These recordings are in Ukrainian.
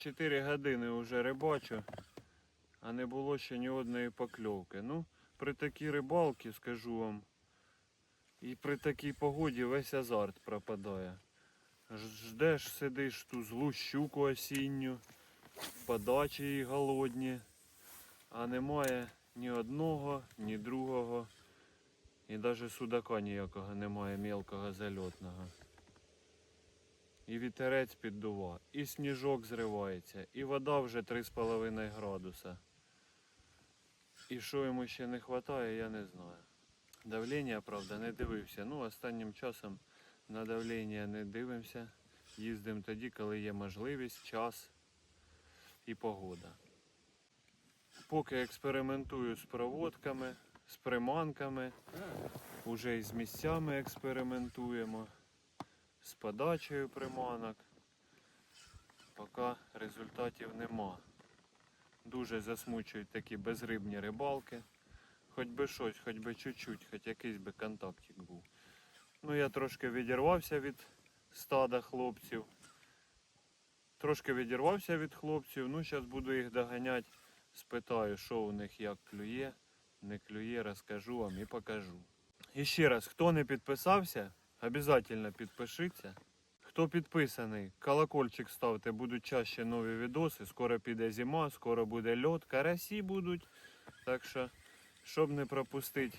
Чотири години вже рибачу, а не було ще ні одної покльовки. Ну, при такій рибалці, скажу вам, і при такій погоді весь азарт пропадає. Ждеш, сидиш ту злу щуку осінню, подачі їй голодні, а немає ні одного, ні другого. І навіть судака ніякого немає мелкого зальотного. І вітерець піддува, і сніжок зривається, і вода вже 3,5 градуса. І що йому ще не вистачає, я не знаю. Давлення, правда, не дивився. Ну, останнім часом на давлення не дивимося. Їздимо тоді, коли є можливість, час і погода. Поки експериментую з проводками, з приманками, уже і з місцями експериментуємо, з подачею приманок. Поки результатів нема. Дуже засмучують такі безрибні рибалки. Хоч би щось, хоч би чуть-чуть, хоч якийсь би контактик був. Ну я трошки відірвався від стада хлопців. Трошки відірвався від хлопців, ну зараз буду їх доганяти. Спитаю, що у них як клює, не клює, розкажу вам і покажу. І ще раз, хто не підписався, обов'язково підпишіться. Хто підписаний, колокольчик ставте, будуть чаще нові відоси. Скоро піде зима, скоро буде льот, карасі будуть. Так що, щоб не пропустити,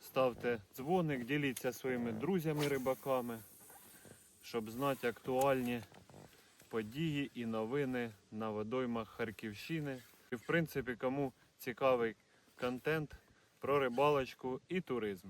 ставте дзвоник, діліться своїми друзями-рибаками, щоб знати актуальні події і новини на водоймах Харківщини. І в принципі, кому цікавий контент про рибалочку і туризм.